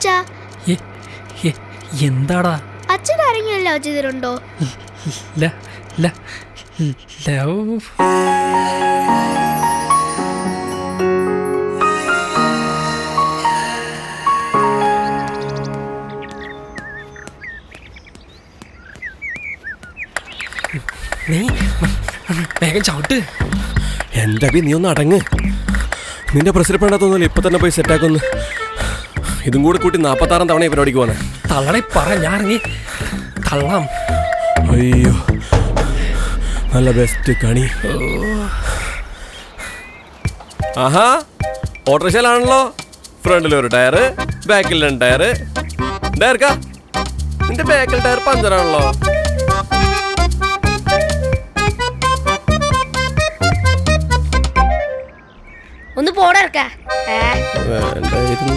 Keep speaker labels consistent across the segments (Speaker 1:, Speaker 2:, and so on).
Speaker 1: അച്ഛാ.
Speaker 2: എന്താടാ?
Speaker 1: അച്ഛൻ ആരെങ്കിലും ലവ് ചെയ്തിട്ടുണ്ടോ?
Speaker 2: ല ല ലവ് നീ വേഗം ചവിട്ട്.
Speaker 3: അഭി നീ ഒന്ന് അടങ്ങ്. നിന്റെ പ്രസിഡന്റ് തോന്നില്ല ഇപ്പൊ തന്നെ പോയി സെറ്റാക്കൊന്ന് ഇതും കൂടി കൂട്ടി നാപ്പത്താറാം തവണ പരിപാടിക്ക് പോന്നെ.
Speaker 2: തള്ളണേ പറ ഞാൻ ഇറങ്ങി. തള്ളാം.
Speaker 3: അയ്യോ. നല്ല ബെസ്റ്റ് കണി. ആഹാ ഓട്ടോറിക്ഷയിലാണല്ലോ. ഫ്രണ്ടിൽ ഒരു ടയറ് ബാക്കിൽ രണ്ട് ടയറ് ടയർക്കാ നിന്റെ ബാക്കിൽ ടയർ പഞ്ചറാണല്ലോ.
Speaker 1: ഒന്ന് പോടർക്ക
Speaker 3: വേണ്ടായിരുന്നു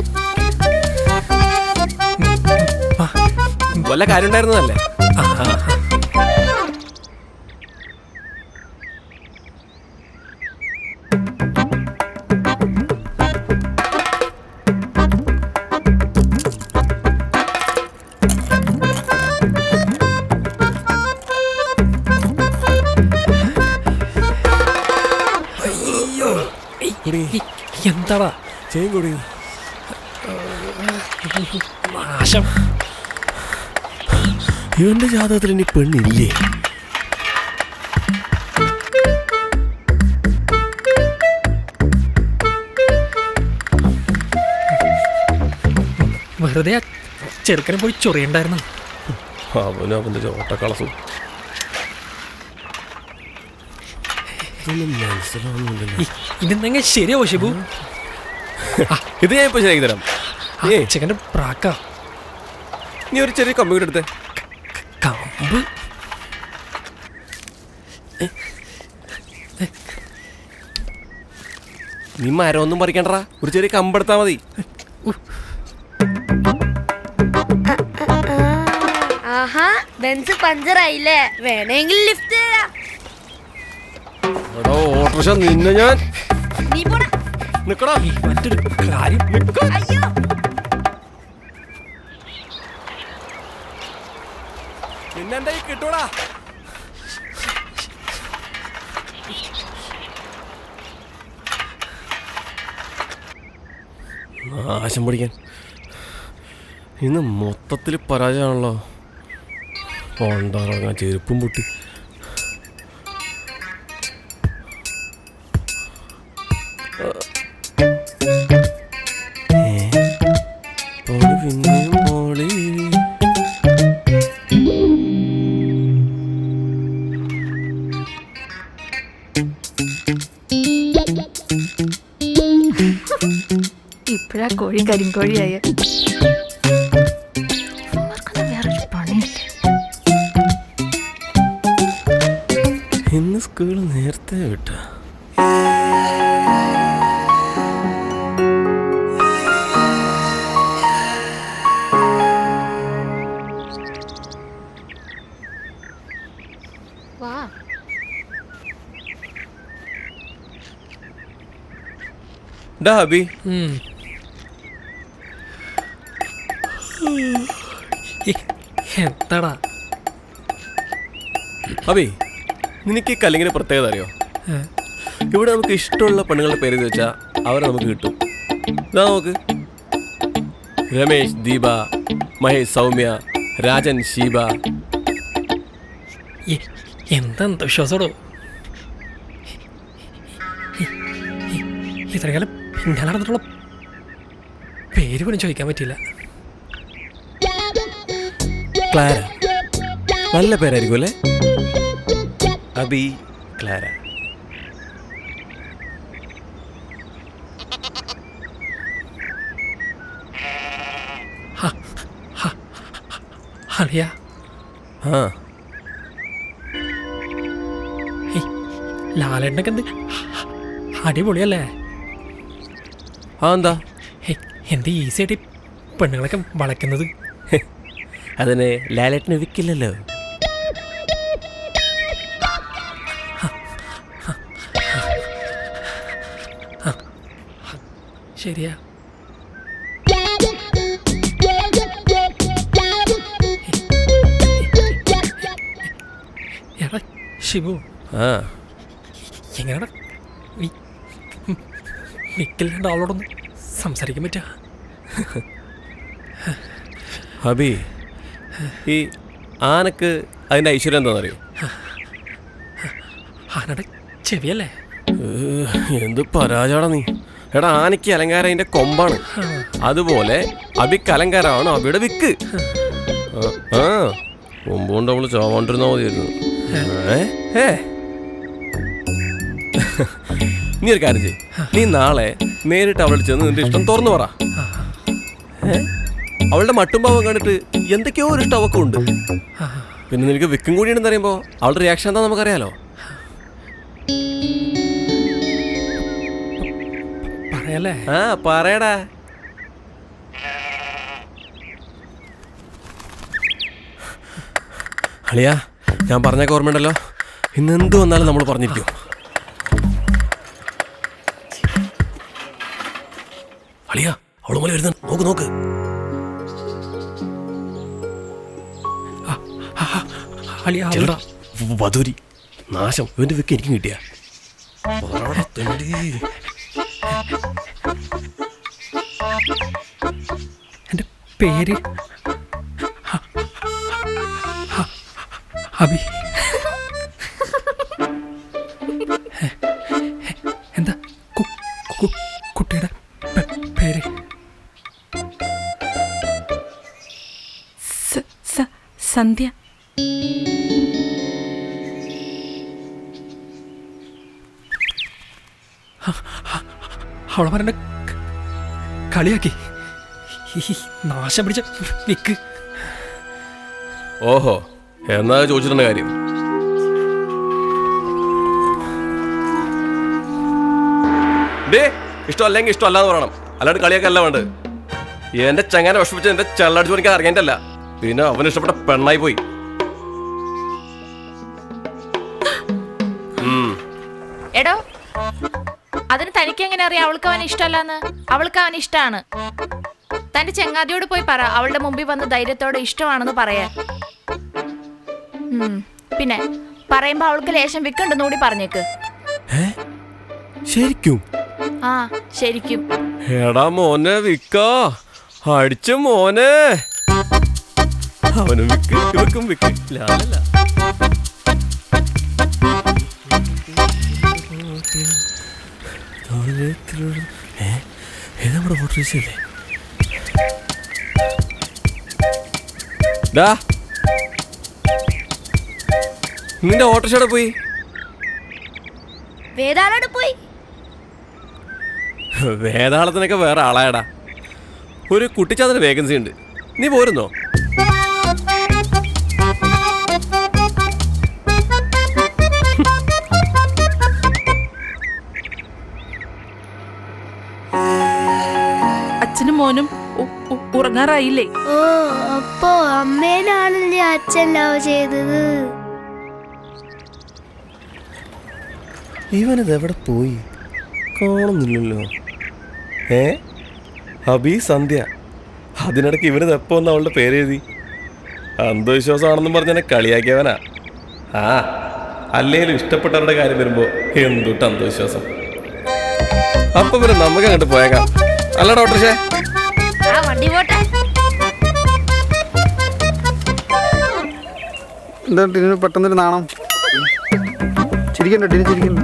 Speaker 3: വല്ല കാര്യം ഉണ്ടായിരുന്നതല്ലേ
Speaker 2: എന്താടാ?
Speaker 3: ചെയ്യും കൂടി.
Speaker 2: നാശം.
Speaker 3: ഇവന്റെ ജാതകത്തിൽ ഇനി പെണ്ണില്ലേ?
Speaker 2: വെറുതെ ആ ചെറുക്കനെ പോയി ചൊറിയണ്ടായിരുന്നു.
Speaker 3: അവനും അവന്റെ ചോട്ടക്കളസും.
Speaker 2: ഇതെന്തെങ്കിലും ശരിയാവോ ഷിബു?
Speaker 3: ഇത് ഞാൻ ഇപ്പൊ ശരിയാക്കി തരാം.
Speaker 2: ആ
Speaker 3: ഏയ്.
Speaker 2: ചെക്കന്റെ പ്രാക്ക.
Speaker 3: നീ ഒരു ചെറിയ കമ്പ്യൂട്ടർ എടുത്തേ. നീ മരം ഒന്നും പറിക്കണ്ടടാ. ഒരു ചെറിയ കമ്പെടുത്താ മതി.
Speaker 1: ആഹാ ബെൻസ് പഞ്ചറായില്ലേ? വേണമെങ്കിൽ ലിഫ്റ്റ്
Speaker 3: എടോ ഓട്ടോറിക്ഷ നിന്നെ ഞാൻ.
Speaker 1: നീ പോടാ.
Speaker 3: നിക്കടാ.
Speaker 2: മറ്റൊരു കാര്യം
Speaker 1: അയ്യോ.
Speaker 3: നിന്നെ എന്റെ കയ്യിൽ കിട്ടൂടാ? നാശം പിടിക്കാൻ ഇന്ന് മൊത്തത്തിൽ പരാജയമാണല്ലോ കൊണ്ടിറങ്ങാൻ ചെരുപ്പും പൊട്ടി ഏ?
Speaker 4: ഇപ്പഴാ കോഴി കരിങ്കോഴിയായ
Speaker 3: ഇന്ന് സ്കൂൾ നേരത്തെ വിട്ട. ഡാ അബി
Speaker 2: എന്താടാ
Speaker 3: അബി നിനക്ക് ഈ കല്ലിങ്ങിന് പ്രത്യേകത അറിയോ? ഇവിടെ നമുക്ക് ഇഷ്ടമുള്ള പെണ്ണുങ്ങളുടെ പേര് വെച്ചാൽ അവരെ നമുക്ക് കിട്ടും. ഇതാ നോക്ക്. രമേശ് ദീപ മഹേഷ് സൗമ്യ രാജൻ ഷീബ
Speaker 2: എന്താ വിശ്വാസോടോ ഇത്രയും പിന്നാലെ നടന്നിട്ടുള്ള പേര് പോലും ചോദിക്കാൻ പറ്റില്ല
Speaker 3: ക്ലാര നല്ല പേരായിരിക്കും അല്ലേ? അബി ക്ലാര.
Speaker 2: അറിയാ
Speaker 3: ആ.
Speaker 2: ലാലേട്ടനൊക്കെ എന്ത് അടിപൊളിയല്ലേ? അതെന്താ ഹേ ഈസിയായിട്ട് പെണ്ണുങ്ങളൊക്കെ വളയ്ക്കുന്നത്
Speaker 3: അതിന് ലാലേട്ടനെ വിക്കില്ലല്ലോ
Speaker 2: ശരിയാ എടാ ശിവു
Speaker 3: ആ
Speaker 2: എങ്ങനെയാണ് വിക്കലിന്റെ ആളോടൊന്ന് സംസാരിക്കാൻ പറ്റുക
Speaker 3: ഹബി ഈ ആനക്ക് അതിന്റെ ഐശ്വര്യം എന്താണെന്നറിയോ?
Speaker 2: ആനയുടെ ചെവിയല്ലേ?
Speaker 3: എന്ത് പരാജയടാ നീ. എടാ ആനയ്ക്ക് അലങ്കാരം അതിന്റെ കൊമ്പാണ്. അതുപോലെ അബിക്ക് അലങ്കാരമാണ് അബിയുടെ വിക്ക്. ആ, കൊമ്പുകൊണ്ട് അവൾ ചോണ്ടിരുന്ന മതിയായിരുന്നു. ഏ? നീ ഒരു കാര്യം ചെയ്യ്. നീ നാളെ നേരിട്ട് അവളോട് ചെന്ന് നിന്റെ ഇഷ്ടം തുറന്നു പറ. ഏ? അവളുടെ മട്ടുംഭാവം കണ്ടിട്ട് എന്തൊക്കെയോ ഒരു ഇഷ്ടം അവക്കും ഉണ്ട്. പിന്നെ നിനക്ക് വിക്കും കൂടിയുണ്ടെന്ന് അറിയുമ്പോൾ അവളുടെ റിയാക്ഷൻ എന്താ നമുക്കറിയാലോ?
Speaker 2: പറയല്ലേ?
Speaker 3: ആ പറയടാ. അളിയാ ഞാൻ പറഞ്ഞൊക്കെ ഓർമ്മയുണ്ടല്ലോ. ഇന്ന് എന്ത് വന്നാലും നമ്മൾ പറഞ്ഞിരിക്കും. അളിയാ അവൾ പോലെ വരുന്ന നോക്ക് നോക്ക്.
Speaker 2: അളിയ
Speaker 3: വധൂരി. നാശം. ഇവന്റെ വെക്ക് എനിക്കും കിട്ടിയ.
Speaker 2: എന്റെ പേര്? ഹ-
Speaker 4: സന്ധ്യ.
Speaker 2: അവളെ പറഞ്ഞ കളിയാക്കി. നാശം പിടിച്ച വിക്ക്
Speaker 3: ഓഹോ എന്നാ ചോദിച്ചിട്ടുണ്ട് കാര്യം? ഇഷ്ടമല്ലെങ്കിൽ ഇഷ്ടമല്ലാന്ന് പറയണം. അല്ലാണ്ട് കളിയൊക്കെ അല്ല വേണ്ടത്. എന്റെ ചങ്ങാനെ വിഷമിച്ച് എന്റെ ചെള്ളടിച്ചു എനിക്ക് അറിയാനിട്ടല്ല പിന്നെ അവന് ഇഷ്ടപ്പെട്ട പെണ്ണായി പോയി.
Speaker 5: എടോ അതിന് തനിക്ക് എങ്ങനെ അറിയാം അവൾക്ക് അവൻ ഇഷ്ടമല്ലെന്ന്? അവൾക്ക് അവൻ ഇഷ്ടമാണ് തന്റെ ചെങ്ങാതിയോട് പോയി പറ അവളുടെ മുമ്പിൽ വന്ന് ധൈര്യത്തോടെ ഇഷ്ടമാണെന്ന് പറയാൻ. ഉം, പിന്നെ പറയുമ്പോ അവൾക്ക് ലേശം വിക്കുണ്ടെന്ന് കൂടി പറഞ്ഞേക്ക്?
Speaker 3: ശരിക്കും?
Speaker 5: ആ ശരിക്കും.
Speaker 3: എടാ മോനെ വിക്കാ. അടിച്ച മോനെ. അവനും വിക്ക് ഇവക്കും വിക്ക് ലാലല്ല ഏ ഏതാ നമ്മുടെ ഓട്ടോറിക്ഷയല്ലേ ഡാ. നിന്റെ ഓട്ടോറിക്ഷയുടെ പോയി?
Speaker 1: വേദാളോട് പോയി.
Speaker 3: വേതാളത്തിനൊക്കെ വേറെ ആളായടാ. ഒരു കുട്ടിച്ചാതിന് വേക്കൻസി ഉണ്ട്. നീ പോരുന്നോ?
Speaker 4: അച്ഛനും മോനും ഉറങ്ങാറായില്ലേ?
Speaker 1: ഓ അപ്പോ അമ്മേനാണല്ലേ അച്ഛൻ ലവ് ചെയ്തത്?
Speaker 3: ഇവനത് എവിടെ പോയി? കാണുന്നില്ലല്ലോ. ഏ? അബി സന്ധ്യ. അതിനിടയ്ക്ക് ഇവനത് എപ്പോ ഒന്ന് അവളുടെ പേര് എഴുതി അന്ധവിശ്വാസമാണെന്നും പറഞ്ഞ എന്നെ കളിയാക്കിയവനാ. ആ അല്ലേലും ഇഷ്ടപ്പെട്ടവരുടെ കാര്യം വരുമ്പോ എന്തുട്ട് അന്ധവിശ്വാസം? അപ്പൊ പിന്നെ നമുക്ക് അങ്ങോട്ട് പോയേക്കാം. അല്ല ഡോക്ടർ ഷേ.
Speaker 1: ആ വണ്ടി പോട്ടെ.
Speaker 6: എന്താ ടിനിന് പെട്ടെന്നൊരു നാണം? ചിരിക്കണ്ട ടിനു ചിരിക്കണ്ട.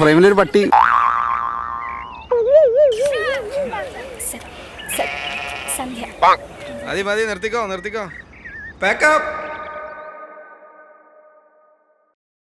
Speaker 6: ഫ്രെയിമിലൊരു
Speaker 1: നല്ല
Speaker 7: മതി മതി നിർത്തിക്കോ നിർത്തിക്കോ. പാക്കപ്പ്